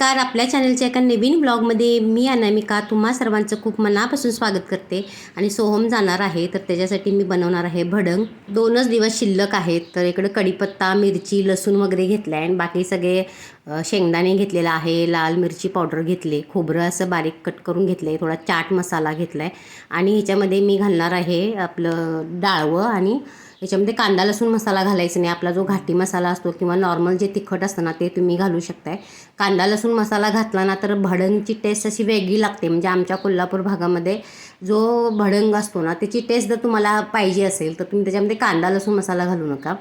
नमस्कार. आपल्या चॅनलच्या एका नवीन ब्लॉगमध्ये मी अनामिका तुम्हा सर्वांचं खूप मनापासून स्वागत करते. आणि सोहम जाणार आहे तर त्याच्यासाठी मी बनवणार आहे भडंग. दोनच दिवस शिल्लक आहेत तर इकडं कढीपत्ता मिरची लसूण वगैरे घेतलं आहे आणि बाकी सगळे शेंगदाणे घेतलेला आहे लाल मिरची पावडर घेतले खोबरं असं बारीक कट करून घेतलं आहे थोडा चाट मसाला घेतला आहे आणि ह्याच्यामध्ये मी घालणार आहे आपलं डाळवं आणि याच्यामध्ये कांदा लसूण मसाला घालायचा नाही. आपला जो घाटी मसाला असतो किंवा नॉर्मल जे तिखट असतं ना ते तुम्ही घालू शकताय. कांदा लसूण मसाला घातला ना तर भडंगची टेस्ट अशी वेगळी लागते. म्हणजे आमच्या कोल्हापूर भागामध्ये जो भडंग असतो ना त्याची टेस्ट जर तुम्हाला पाहिजे असेल तर तुम्ही त्याच्यामध्ये कांदा लसूण मसाला घालू नका.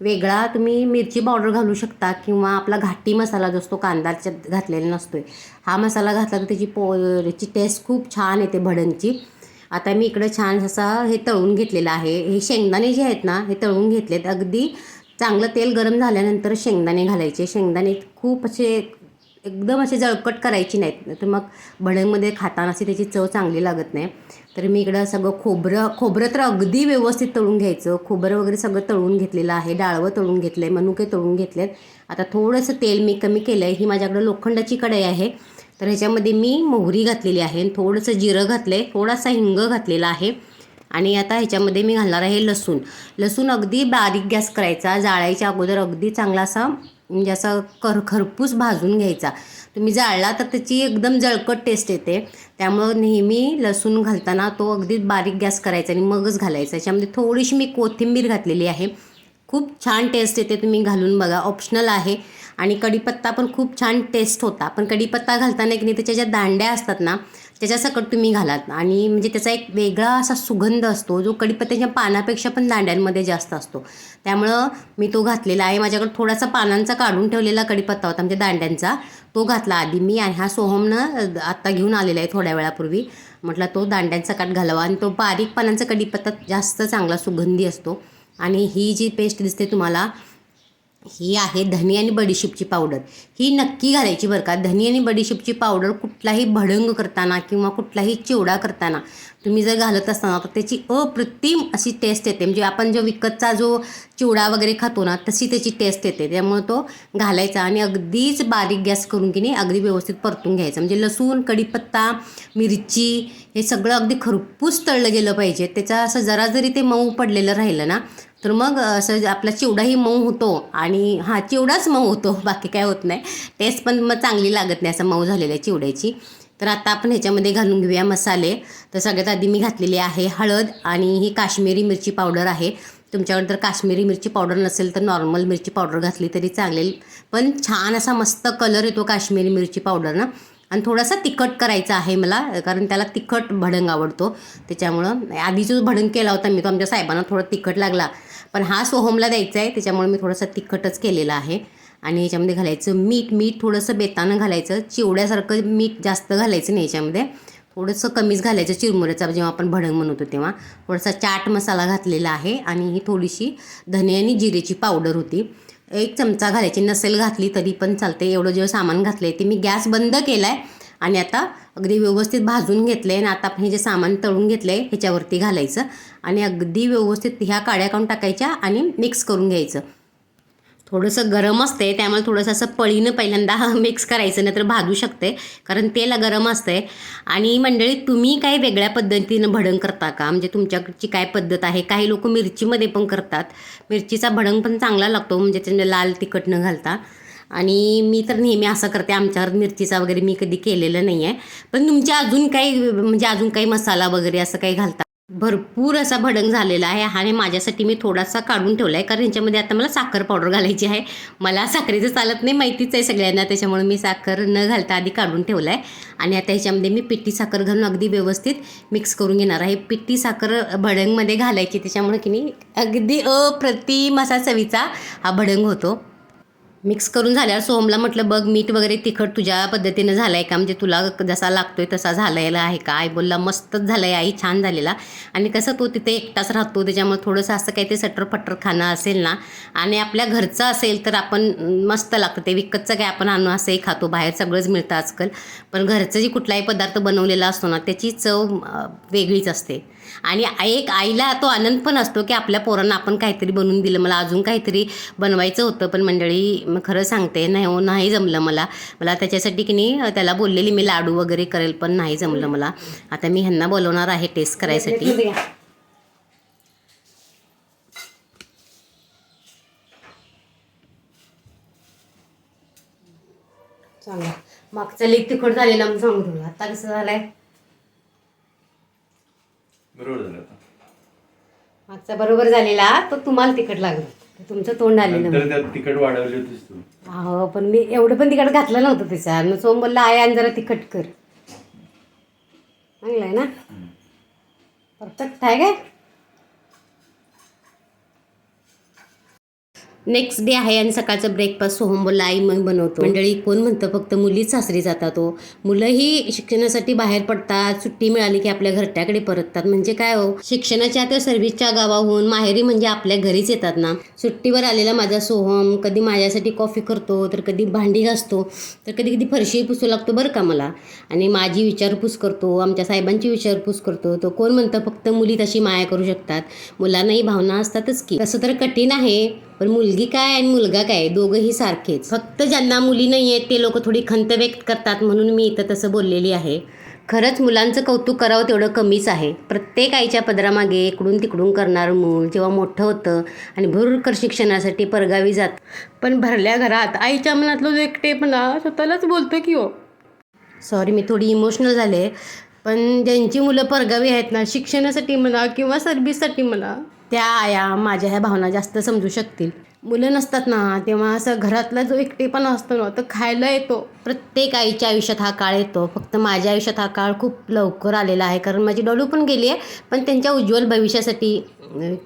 वेगळा तुम्ही मिरची पावडर घालू शकता किंवा आपला घाटी मसाला जो असतो कांदाच्यात घातलेला नसतोय. हा मसाला घातला तर त्याची पो त्याची टेस्ट खूप छान येते भडंगची आता मी इकडं छान असा हे तळून घेतलेलं आहे. हे शेंगदाणे जे आहेत ना हे तळून घेतलेत. अगदी चांगलं तेल गरम झाल्यानंतर शेंगदाणे घालायचे. शेंगदाणे खूप असे एकदम असे जळकट करायची नाहीत. तर मग भडंगमध्ये खाताना अशी त्याची चव चांगली लागत नाही. तर मी इकडं सगळं खोबरं खोबरं तर अगदी व्यवस्थित तळून घ्यायचं. खोबरं वगैरे सगळं तळून घेतलेलं आहे. डाळवं तळून घेतलं आहे मनुके तळून घेतलेत. आता थोडंसं तेल मी कमी केलं आहे ही माझ्याकडं लोखंडाची कढई आहे. तर ह्याच्यामध्ये मी मोहरी घातलेली आहे आणि थोडंसं जिरं घातलं आहे थोडासा हिंग घातलेला आहे. आणि आता ह्याच्यामध्ये मी घालणार आहे लसूण. लसूण अगदी बारीक गॅस करायचा जाळायच्या अगोदर अगदी चांगला असा म्हणजे असा कर खरपूस भाजून घ्यायचा. तुम्ही जाळला तर त्याची एकदम जळकट टेस्ट येते. त्यामुळं नेहमी लसूण घालताना तो अगदी बारीक गॅस करायचा आणि मगच घालायचा. याच्यामध्ये थोडीशी मी कोथिंबीर घातलेली आहे. खूप छान टेस्ट येते तुम्ही घालून बघा. ऑप्शनल आहे. आणि कढीपत्ता पण खूप छान टेस्ट होता. पण कढीपत्ता घालताना की नाही त्याच्या ज्या दांड्या असतात ना त्याच्यासकट तुम्ही घालात आणि म्हणजे त्याचा एक वेगळा असा सुगंध असतो जो कढीपत्त्याच्या पानापेक्षा पण दांड्यांमध्ये जास्त असतो. त्यामुळं मी तो घातलेला आहे. माझ्याकडे थोडासा पानांचा काढून ठेवलेला कढीपत्ता होता म्हणजे दांड्यांचा. तो घातला आधी मी आणि हा सोहमनं आत्ता घेऊन आलेला आहे थोड्या वेळापूर्वी. म्हटलं तो दांड्यांचा काट घालावा. आणि तो बारीक पानांचा कढीपत्ता जास्त चांगला सुगंधी असतो. आणि ही जी पेस्ट दिसते तुम्हाला ही आहे धनी आणि बडीशेपची पावडर. ही नक्की घालायची बरं का. धनी आणि बडीशेपची पावडर कुठलाही भडंग करताना किंवा कुठलाही चिवडा करताना तुम्ही जर घालत असताना तर त्याची अप्रतिम अशी टेस्ट येते. म्हणजे आपण जो विकतचा जो चिवडा वगैरे खातो ना तशी त्याची टेस्ट येते. त्यामुळे तो घालायचा आणि अगदीच बारीक गॅस करून की नाही अगदी व्यवस्थित परतून घ्यायचा. म्हणजे लसूण कढीपत्ता मिरची हे सगळं अगदी खरपूस तळलं गेलं पाहिजे. त्याचा असं जरा जरी ते मऊ पडलेलं राहिलं ना तर मग असं आपला चिवडाही मऊ होतो आणि हां चिवडाच मऊ होतो बाकी काय होत नाही. टेस्ट पण मग चांगली लागत नाही असं मऊ झालेल्या चिवड्याची. तर आता आपण ह्याच्यामध्ये घालून घेऊया मसाले. तर सगळ्यात आधी मी घातलेली आहे हळद आणि ही काश्मीरी मिरची पावडर आहे. तुमच्याकडे जर काश्मीरी मिरची पावडर नसेल तर नॉर्मल मिरची पावडर घातली तरी चांगले पण छान असा मस्त कलर येतो काश्मीरी मिरची पावडरनं. आणि थोडासा तिखट करायचा आहे मला कारण त्याला तिखट भडंग आवडतो. त्याच्यामुळं आधी जो भडंग केला होता मी तो आमच्या साहेबांना थोडा तिखट लागला. पण हा सोहमला द्यायचा आहे त्याच्यामुळे मी थोडासा तिखटच केलेला आहे. आणि याच्यामध्ये घालायचं मीठ मीठ थोडंसं बेतानं घालायचं. चिवड्यासारखं मीठ जास्त घालायचं नाही याच्यामध्ये. थोडंसं कमीच घालायचं चिरमुऱ्याचा जेव्हा आपण भडंग म्हणतो तेव्हा. थोडासा चाट मसाला घातलेला आहे आणि ही थोडीशी धने आणि जिरेची पावडर होती. एक चमचा घालायची नसेल घातली तरी पण चालते एवढं जेव्हा सामान घातलं आहे ते मी गॅस बंद केला आहे आणि आता अगदी व्यवस्थित भाजून घेतलं आहे आणि आता आपण हे जे सामान तळून घेतलं आहे ह्याच्यावरती घालायचं आणि अगदी व्यवस्थित ह्या काड्या काढून टाकायच्या आणि मिक्स करून घ्यायचं. थोडंसं गरम असते त्यामुळे थोडंसं असं पळीनं पहिल्यांदा मिक्स करायचं नाही तर भाजू शकते कारण तेल गरम असते आणि मंडळी तुम्ही काही वेगळ्या पद्धतीनं भडंग करता का? म्हणजे तुमच्याकडची काय पद्धत आहे? काही लोक मिरचीमध्ये पण करतात. मिरचीचा भडंग पण चांगला लागतो म्हणजे त्याच्या लाल तिखट न घालता. आणि मी तर नेहमी असं करते आमच्यावर मिरचीचा वगैरे मी कधी केलेलं नाही आहे पण तुमच्या अजून काही म्हणजे अजून काही मसाला वगैरे असं काही घालता? भरपूर असा भडंग झालेला आहे आणि माझ्यासाठी मी थोडासा काढून ठेवला आहे कारण ह्याच्यामध्ये आता मला साखर पावडर घालायची आहे. मला साखरेचं चालत नाही माहितीच आहे सगळ्यांना त्याच्यामुळे मी साखर न घालता आधी काढून ठेवला आहे आणि आता ह्याच्यामध्ये मी पिठी साखर घालून अगदी व्यवस्थित मिक्स करून घेणार आहे. पिठी साखर भडंगमध्ये घालायची त्याच्यामुळे की नाही अगदी अप्रतिम असा चवीचा हा भडंग होतो. मिक्स करून झाल्यावर सोहमला म्हटलं बघ मीठ वगैरे तिखट तुझ्या पद्धतीनं झालं आहे का? म्हणजे तुला जसा लागतोय तसा झालेला आहे का? आई बोलला मस्तच झालं आहे आई छान झालेला. आणि कसं तो तिथे एकटाच राहतो त्याच्यामुळे थोडंसं असं काही ते सटर फटर खाणं असेल ना आणि आपल्या घरचं असेल तर आपण मस्त लागतं. ते विकतचं काय आपण आणू असंही खातो बाहेर सगळंच मिळतं आजकाल. पण घरचं जे कुठलाही पदार्थ बनवलेला असतो ना त्याची चव वेगळीच असते. आणि एक आईला तो आनंद पण असतो की आपल्या पोरांना आपण काहीतरी बनवून दिलं. मला अजून काहीतरी बनवायचं होतं पण मंडळी मग खरं सांगते नाही हो नाही जमलं मला. मला त्याच्यासाठी की नाही त्याला बोललेली मी लाडू वगैरे करेल पण नाही जमलं मला. आता मी ह्यांना बोलवणार आहे टेस्ट करायसाठी. चांगला. मागचा लेख तिखट झालेला म्हणून सांगू तुला. आता कसं झालंय? बरोबर झालं आता. मागचा बरोबर झालेला तो तुम्हाला तिखट लागलं. तुमचं तोंड आलेलं नंतर त्यात तिखट वाढवली होतीस तू. हो पण मी एवढं पण तिखट घातलं नव्हतं त्याच्या मग सोम बोलला आहे आणि जरा तिखट कर. चांगलं आहे ना? परफेक्ट आहे काय? नेक्स्ट डे आहे आणि सकाळचं ब्रेकफास्ट सोहम आई मग बनवतो. मंडळी कोण म्हणतं? फक्त मुलीच सासरी जातात हो. मुलंही शिक्षणासाठी बाहेर पडतात सुट्टी मिळाली की आपल्या घरट्याकडे परततात. म्हणजे काय हो? शिक्षणाच्या तर सर्व्हिसच्या गावाहून माहेरी म्हणजे आपल्या घरीच येतात ना. सुट्टीवर आलेला माझा सोहम कधी माझ्यासाठी कॉफी करतो तर कधी भांडी घासतो तर कधी कधी फरशी पुसू लागतो बरं का मला. आणि माझी विचारपूस करतो आमच्या साहेबांची विचारपूस करतो. तो कोण म्हणतं? फक्त मुली तशी माया करू शकतात. मुलांनाही भावना असतातच की. तसं तर कठीण आहे. पण मुलगी काय आणि मुलगा काय दोघंही सारखेच. फक्त ज्यांना मुली नाही आहेत ते लोक थोडी खंत व्यक्त करतात म्हणून मी इथं तसं बोललेली आहे. खरंच मुलांचं कौतुक करावं तेवढं कमीच आहे. प्रत्येक आईच्या पदरामागे इकडून तिकडून करणारं मूल जेव्हा मोठं होतं आणि भरकर शिक्षणासाठी परगावी जात. पण भरल्या घरात आईच्या मनातलं जो एकटेपणा स्वतःलाच बोलतो की हो. सॉरी मी थोडी इमोशनल झाले. पण ज्यांची मुलं परगावी आहेत ना शिक्षणासाठी म्हणा किंवा सर्व्हिससाठी म्हणा त्या आया माझ्या ह्या भावना जास्त समजू शकतील. मुलं नसतात ना तेव्हा असं घरातला जो एकटेपणा असतो ना तो खायला येतो. प्रत्येक आईच्या आयुष्यात हा काळ येतो. फक्त माझ्या आयुष्यात हा काळ खूप लवकर आलेला आहे. कारण माझी डोळू पण गेली आहे पण त्यांच्या उज्ज्वल भविष्यासाठी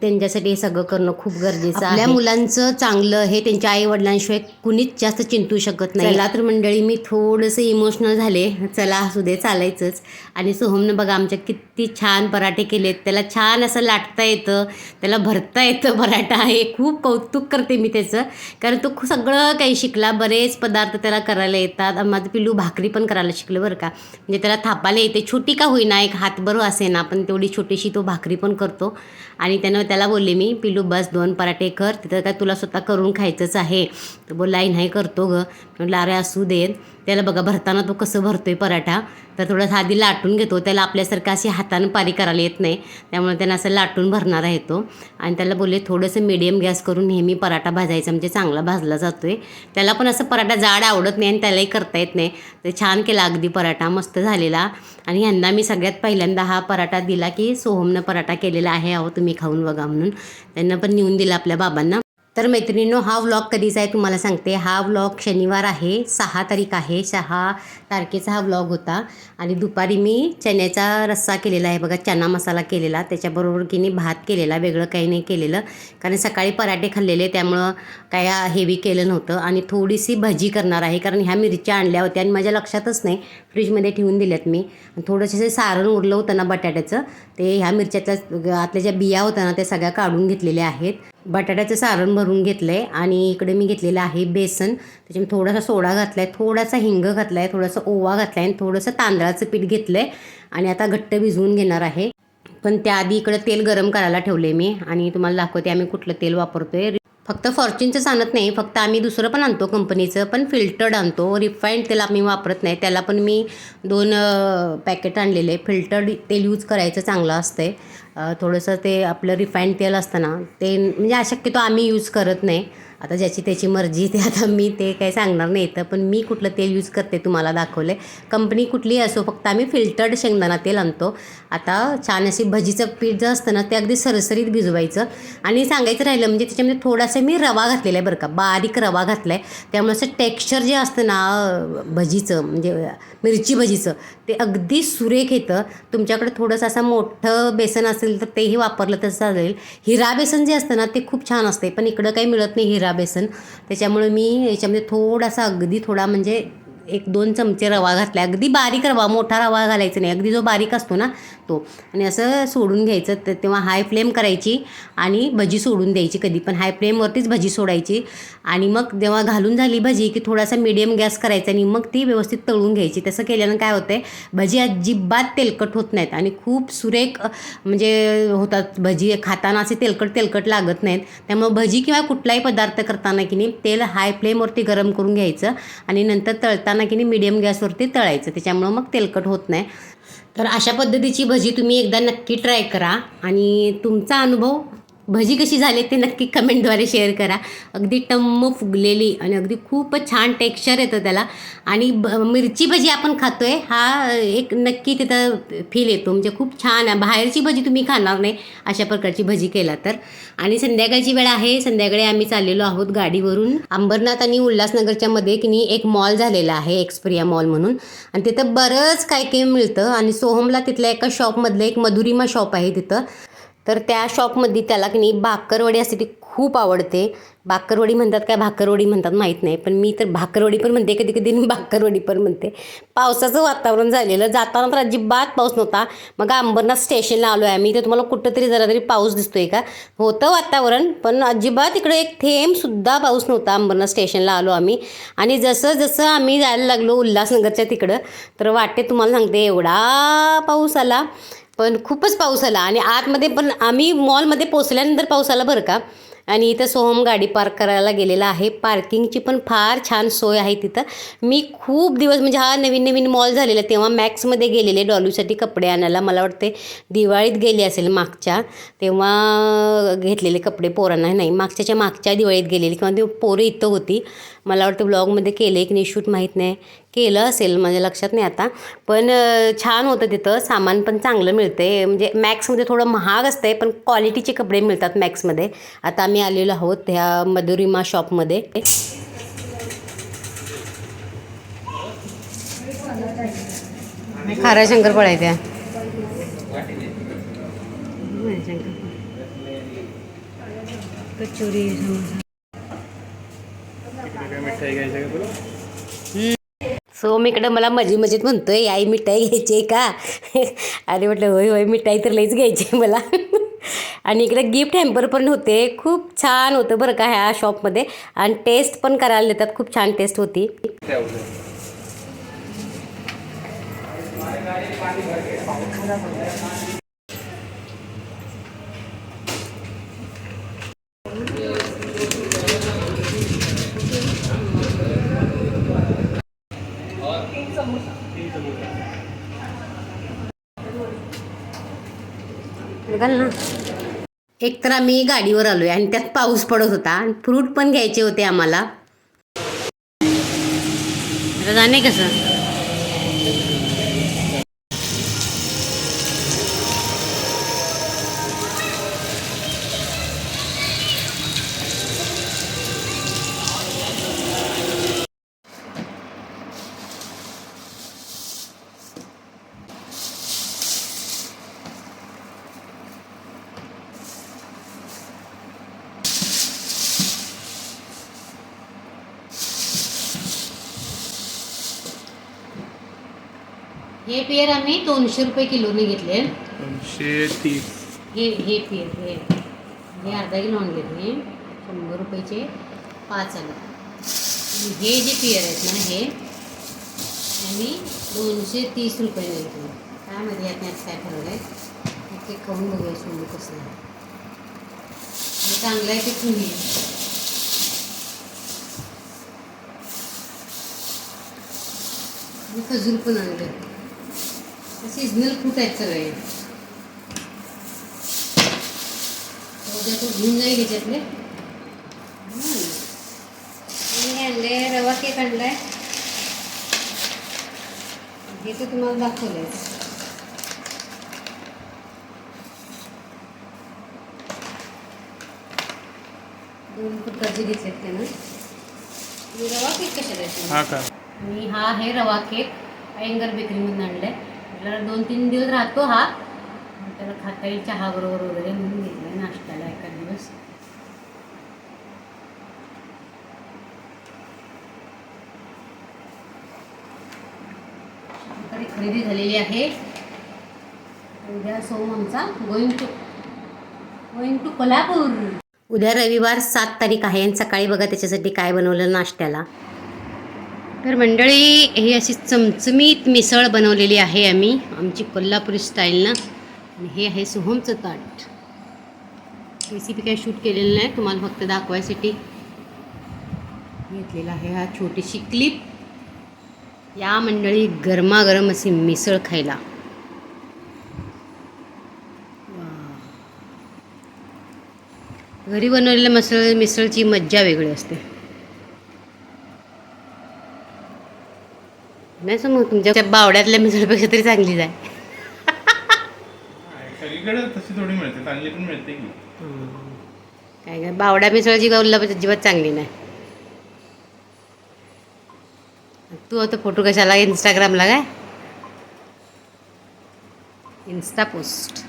त्यांच्यासाठी हे सगळं करणं खूप गरजेचं आहे. आपल्या मुलांचं चांगलं हे त्यांच्या आई वडिलांशिवाय कुणीच जास्त चिंतू शकत नाही. चला तर मंडळी मी थोडंसं इमोशनल झाले. चला असू दे चालायचंच. आणि सोहमनं बघा आमच्या किती छान पराठे केलेत. त्याला छान असं लाटता येतं त्याला भरता येतं पराठा. हे खूप कौतुक करते मी त्याचं. कारण तो सगळं काही शिकला बरेच पदार्थ त्याला करायला येतात. माझं पिल्लू भाकरी पण करायला शिकलं बरं का. म्हणजे त्याला थापायला येते. छोटी का होईना एक हातभर असे ना पण तेवढी छोटीशी तो भाकरी पण करतो. आणि त्यानं त्याला बोलले मी पिल्लू बस दोन पराठे कर. तिथं काय तुला स्वतः करून खायचंच आहे. तर बोलला आई नाही करतो गं. म्हटलं अरे असू दे त्याला बघा भरताना तो कसं भरतोय पराठा. तर थोडंसं आधी लाटून घेतो. त्याला आपल्यासारखं अशी हातानं पारी करायला येत नाही. त्यामुळे त्यांना असं लाटून भरणार आहे तो. आणि त्याला बोलले थोडंसं मिडियम गॅस करून नेहमी पराठा भाजायचा. म्हणजे चांगला भाजला जातो आहे त्याला पण असं पराठा जाड आवडत नाही आणि त्यालाही करता येत नाही. तर छान केला अगदी पराठा. मस्त झालेला. आणि ह्यांना मी सगळ्यात पहिल्यांदा हा पराठा दिला की सोहमनं पराठा केलेला आहे. अहो तुम्ही खाऊन बघा म्हणून. त्यांना पण नेऊन दिला आपल्या बाबांना. तर मैत्रिणींनो हा व्लॉग कधीचा आहे तुम्हाला सांगते. हा व्लॉग शनिवार आहे सहा तारीख आहे सहा तारखेचा हा व्लॉग होता. आणि दुपारी मी चण्याचा रस्सा केलेला आहे बघा चना मसाला केलेला. त्याच्याबरोबर की नाही भात केलेला वेगळं काही नाही केलेलं. कारण सकाळी पराठे खाल्लेले त्यामुळं काय हेवी केलं नव्हतं. आणि थोडीशी भजी करणार आहे कारण ह्या मिरच्या आणल्या होत्या आणि माझ्या लक्षातच नाही फ्रीजमध्ये ठेवून दिल्यात मी. थोडंसं सारण उरलं होतं ना बटाट्याचं ते ह्या मिरच्यातल्या आतल्या ज्या बिया होत्या ना त्या सगळ्या काढून घेतलेल्या आहेत. बटाट्याचं सारण भरून घेतलं आहे आणि इकडे मी घेतलेलं आहे बेसन. त्याच्यामध्ये थोडासा सोडा घातला आहे थोडासा हिंग घातला आहे थोडासा ओवा घातला आहे आणि थोडंसं तांदळाचं पीठ घेतलं आहे आणि आता घट्ट भिजवून घेणार आहे. पण त्याआधी इकडं तेल गरम करायला ठेवले मी आणि तुम्हाला दाखवते आम्ही कुठलं तेल वापरतो आहे फक्त फॉर्च्युनचंच आणत नाही फक्त आम्ही दुसरं पण आणतो कंपनीचं पण फिल्टर्ड आणतो. रिफाईंड तेल आम्ही वापरत नाही त्याला पण मी दोन पॅकेट आणलेले. फिल्टर्ड तेल यूज करायचं चांगलं असतं आहे थोडंसं ते आपलं रिफाईंड तेल असतं ना ते म्हणजे अशक्यतो आम्ही यूज करत नाही. आता ज्याची त्याची मर्जी ते आता मी ते काही सांगणार नाही तर पण मी कुठलं तेल यूज करते तुम्हाला दाखवलं आहे कंपनी कुठलीही असो फक्त आम्ही फिल्टर्ड शेंगदाणा तेल आणतो. आता छान अशी भजीचं पीठ जे असतं ना ते अगदी सरसरीत भिजवायचं. आणि सांगायचं राहिलं म्हणजे त्याच्यामध्ये थोडासा मी रवा घातलेला आहे बरं का बारीक रवा घातला आहे त्यामुळे असं टेक्स्चर जे असतं ना भजीचं म्हणजे मिरची भजीचं ते अगदी सुरेख येतं. तुमच्याकडे थोडंसं असं मोठं बेसन असेल तर तेही वापरलं तर चालेल. हिरा बेसन जे असतं ना ते खूप छान असते पण इकडं काही मिळत नाही हिरा. बेसन. त्याच्यामुळे मी याच्यामध्ये थोडासा अगदी थोडा म्हणजे एक दोन चमचे रवा घातला अगदी बारीक रवा मोठा रवा घालायचा नाही. अगदी जो बारीक असतो ना तो आणि असं सोडून घ्यायचं तर तेव्हा हाय फ्लेम करायची आणि भजी सोडून द्यायची कधी पण. हाय फ्लेमवरतीच भजी सोडायची. आणि मग जेव्हा घालून झाली भजी की थोडासा मिडियम गॅस करायचा आणि मग ती व्यवस्थित तळून घ्यायची. तसं केल्यानं काय होतंय भजी अजिबात तेलकट होत नाहीत आणि खूप सुरेख म्हणजे होतात भजी. खाताना असे तेलकट तेलकट लागत नाहीत. त्यामुळे भजी किंवा कुठलाही पदार्थ करताना की नाही तेल हाय फ्लेमवरती गरम करून घ्यायचं आणि नंतर तळताना की नाही मिडियम गॅसवरती तळायचं. त्याच्यामुळं मग तेलकट होत नाही. तर अशा पद्धतीची भजी तुम्ही एकदा नक्की ट्राय करा आणि तुमचा अनुभव भजी कशी झाली ते नक्की कमेंटद्वारे शेअर करा. अगदी टम्म फुगलेली आणि अगदी खूपच छान टेक्स्चर येतं त्याला. आणि ब मिरची भजी आपण खातो आहे हा एक नक्की तिथं फील येतो. म्हणजे खूप छान आहे. बाहेरची भजी तुम्ही खाणार नाही अशा प्रकारची भजी केला तर. आणि संध्याकाळची वेळ आहे. संध्याकाळी आम्ही चाललेलो आहोत गाडीवरून. अंबरनाथ आणि उल्हासनगरच्या मध्ये की नाही एक मॉल झालेला आहे एक्सप्रिया मॉल म्हणून. आणि तिथं बरंच काय काय मिळतं. आणि सोहमला तिथल्या एका शॉपमधलं एक मधुरिमा शॉप आहे तिथं. तर त्या शॉपमध्ये त्याला की नाही भाकरवडी असते ती खूप आवडते. भाकरवडी म्हणतात काय? भाकरवडी म्हणतात माहीत नाही पण मी तर भाकरवडी पण म्हणते कधी कधी मी भाकरवडी पण म्हणते. पावसाचं वातावरण झालेलं जाताना तर अजिबात पाऊस नव्हता. मग अंबरनाथ स्टेशनला आलो आहे आम्ही तर तुम्हाला कुठं तरी जरा तरी पाऊस दिसतोय का? होतं वातावरण पण अजिबात इकडे एक थेंबसुद्धा पाऊस नव्हता अंबरनाथ स्टेशनला आलो आम्ही. आणि जसं जसं आम्ही जायला लागलो उल्हासनगरच्या तिकडं तर वाटे तुम्हाला सांगते एवढा पाऊस आला. पण खूपच पाऊस आला आणि आतमध्ये पण आम्ही मॉलमध्ये पोचल्यानंतर पाऊस आला बरं का. आणि इथं सोहम गाडी पार्क करायला गेलेला आहे. पार्किंगची पण फार छान सोय आहे तिथं. मी खूप दिवस म्हणजे हा नवीन नवीन मॉल झालेला तेव्हा मॅक्समध्ये गेलेले डॉलूसाठी कपडे आणायला. मला वाटते दिवाळीत गेले असेल मागच्या तेव्हा घेतलेले कपडे पोरांना. नाही मागच्याच्या मागच्या दिवाळीत गेलेली किंवा ते पोरं इथं होती. मला वाटतं ब्लॉगमध्ये केलं की नाही शूट माहीत नाही. केलं असेल माझ्या लक्षात नाही आता. पण छान होतं तिथं. सामान पण चांगलं मिळतंय. म्हणजे मॅक्समध्ये थोडं महाग असतंय पण क्वालिटीचे कपडे मिळतात मॅक्समध्ये आता आम्ही आलेलो आहोत ह्या मधुरिमा शॉपमध्ये खारा शंकर आहे कचोरी समोसा. मिठाई घ्यायचं का तुला सो मी इकडं मला मजी मजेत म्हणतोय आई मिठाई घ्यायची आहे का? अरे म्हटलं होय होय मिठाई तर लईच घ्यायची आहे मला. आणि इकडे गिफ्ट हॅम्पर पण होते खूप छान होतं बरं का ह्या शॉपमध्ये. आणि टेस्ट पण करायला देतात खूप छान टेस्ट होती. ना. एक तर आम्ही गाडीवर आलोय आणि त्यात पाऊस पडत होता आणि फ्रूट पण घ्यायचे होते आम्हाला. जाणे कसं आम्ही दोनशे रुपये किलोने घेतले. दोनशे तीस. हे हे पेयर हे. हे अर्धा किलो आणले हे शंभर रुपयाचे पाच आले. हे जे पेयर आहेत ना हे. आम्ही दोनशे तीस रुपयाने घेतले काय माहिती यात यात काय फरक आहे. ते खाऊन बघूया सोडू कसं आहे. हे चांगलं आहे ते तुम्ही. मी खजूर पण आणले. सिजनल फ्रूट आहेत सगळे उद्या तो घेऊन जाईल याच्यातले. आणि आणले रवा केक आणलाय हे तर तुम्हाला दाखवलंय दोन प्रकारचे घेतलेत त्यानं रवा केक कशाला आहे हा हा आहे रवा केक अयंगर बेकरीमधून आणलाय आपल्याला दोन तीन दिवस राहतो हा. त्याला खाता येईल चहा बरोबर वगैरे म्हणून घेतलाय नाश्त्याला एका दिवस. खरेदी झालेली आहे. उद्या सोम आमचा going to going to Kolhapur. उद्या रविवार सात तारीख आहे आणि सकाळी बघा त्याच्यासाठी काय बनवलं नाश्त्याला. तर मंडळी ही अशी चमचमीत मिसळ बनवलेली आहे आम्ही आमची कोल्हापुरी स्टाईलनं आणि हे आहे सोहमचं ताट. रेसिपी काही शूट केलेलं नाही तुम्हाला फक्त दाखवायसाठी घेतलेला आहे हा छोटीशी क्लिप या मंडळी गरमागरम अशी मिसळ खायला. घरी बनवलेल्या मसळ मिसळची मज्जा वेगळी असते. नाही समज तुमच्या बावड्यातल्या मिसळपेक्षा तरी चांगलीच आहे. सगळीकडे तशी थोडी मिळते चांगली पण मिळते की. काय काय बावड्या मिसळची गौरला अजिबात चांगली नाही. तू आता फोटो कशाला इंस्टाग्रामला काय? इन्स्टा पोस्ट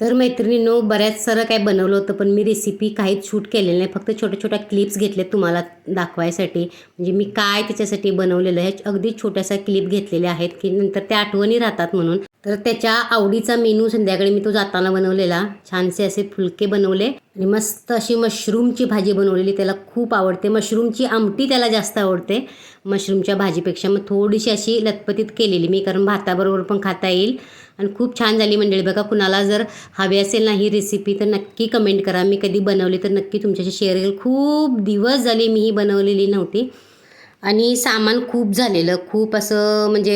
तर मैत्रिणींनो बऱ्याच सारं काय बनवलं होतं पण मी रेसिपी काहीच शूट केलेलं नाही. फक्त छोट्या छोट्या क्लिप्स घेतले तुम्हाला दाखवायसाठी. म्हणजे मी काय त्याच्यासाठी बनवलेलं आहे अगदी छोट्याशा क्लिप घेतलेल्या आहेत की नंतर त्या आठवणी राहतात म्हणून. तर त्याच्या आवडीचा मेनू संध्याकाळी मी तो जाताना बनवलेला. छानसे असे फुलके बनवले आणि मस्त अशी मशरूमची भाजी बनवलेली. त्याला खूप आवडते. मशरूमची आमटी त्याला जास्त आवडते. मशरूमच्या भाजीपेक्षा मग थोडीशी अशी लतपतीत केलेली मी कारण भाताबरोबर पण खाता येईल. आणि खूप छान झाली मंडळी. बघा कुणाला जर हवी असेल ना ही रेसिपी तर नक्की कमेंट करा. मी कधी बनवली तर नक्की तुमच्याशी शेअर करेल. खूप दिवस झाले मी ही बनवलेली नव्हती. आणि सामान खूप झालेलं खूप असं म्हणजे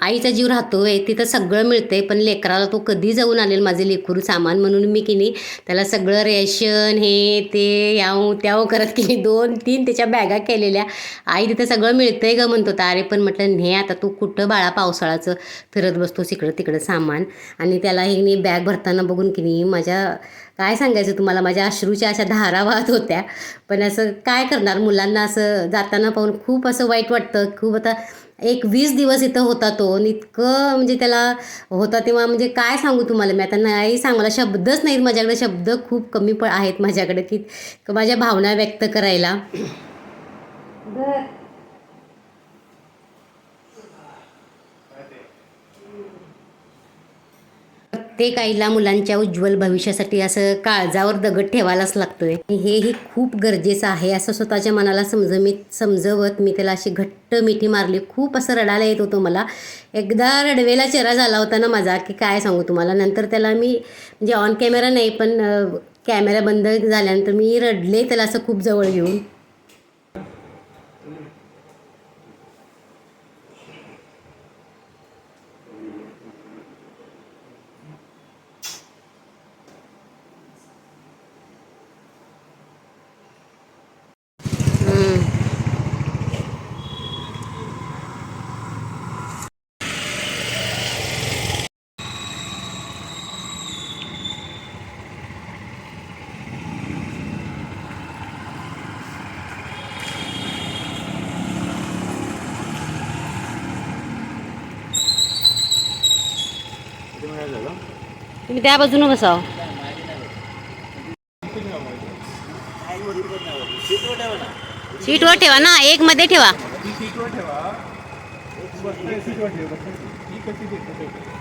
आईचा जीव राहतो आहे तिथं सगळं मिळतं आहे पण लेकराला तो कधी जाऊन आलेलं माझे लेकरू सामान म्हणून मी की नाही त्याला सगळं रेशन हे ते याव त्याव करत की नाही दोन तीन त्याच्या बॅगा केलेल्या. आई तिथं सगळं मिळतं आहे ग म्हणतो अरे पण म्हटलं नाही आता तू कुठं बाळा पावसाळ्याचं फिरत बसतो इकडं तिकडं सामान? आणि त्याला हे बॅग भरताना बघून की नाही माझ्या काय सांगायचं तुम्हाला? माझ्या अश्रूच्या अशा धारा वाहत होत्या. पण असं काय करणार? मुलांना असं जाताना पाहून खूप असं वाईट वाटतं. खूप आता एक वीस दिवस इथं होता तो आणि इतकं म्हणजे त्याला होता तेव्हा म्हणजे काय सांगू तुम्हाला? मी आता नाही सांगायला शब्दच नाहीत माझ्याकडे. शब्द खूप कमी प आहेत माझ्याकडे की माझ्या भावना व्यक्त करायला. प्रत्येक आईला मुलांच्या उज्ज्वल भविष्यासाठी असं काळजावर दगड ठेवायलाच लागतोय. हेही खूप गरजेचं आहे असं स्वतःच्या मनाला समजमीत समजवत मी त्याला अशी घट्ट मिठी मारली. खूप असं रडायला येत होतं मला. एकदा रडवेला चेहरा झाला होता ना माझा की काय सांगू तुम्हाला? नंतर त्याला मी म्हणजे ऑन कॅमेरा नाही पण कॅमेरा बंद झाल्यानंतर मी रडले त्याला असं खूप जवळ घेऊन. तुम्ही त्या बाजूनं बसाव सीटवर ठेवा ना एक मध्ये ठेवा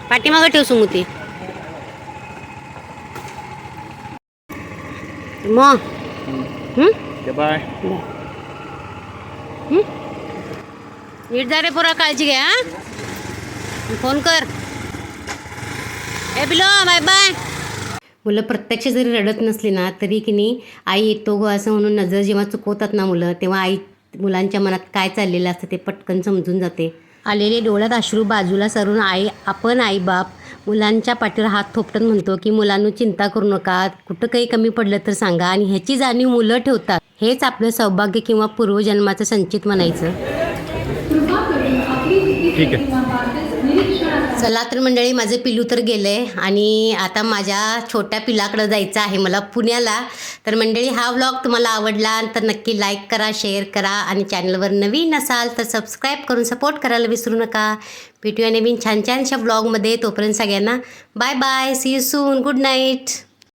पाठीमागं ठेव सुमुती मग हं? बाय हं? नीट जा रे पोरा काळजी घ्या? फोन कर ए बिलो बाय बाय. मुलं प्रत्यक्ष जरी रडत नसली ना तरी की नाही आई येतो गो असं म्हणून नजर जेव्हा चुकवतात ना मुलं तेव्हा आई मुलांच्या मनात काय चाललेलं असतं ते पटकन समजून जाते. आलेले डोळ्यात अश्रू बाजूला सरून आई आपण आई बाप मुलांच्या पाठीवर हात थोपटत म्हणतो की मुलांनो चिंता करू नका. कुठं काही कमी पडलं तर सांगा. आणि ह्याची जाणीव मुलं ठेवतात. हेच आपलं सौभाग्य किंवा पूर्वजन्माचं संचित म्हणायचं. ठीक आहे. चला तर मंडळी माझं पिलू तर गेलं आहे आणि आता माझ्या छोट्या पिलाकडं जायचं आहे मला पुण्याला. तर मंडळी हा व्लॉग तुम्हाला आवडला तर नक्की लाईक करा शेअर करा आणि चॅनलवर नवीन असाल तर सबस्क्राईब करून सपोर्ट करायला विसरू नका. भेटूया नवीन छान छानशा ब्लॉगमध्ये तोपर्यंत सगळ्यांना bye bye see you soon good night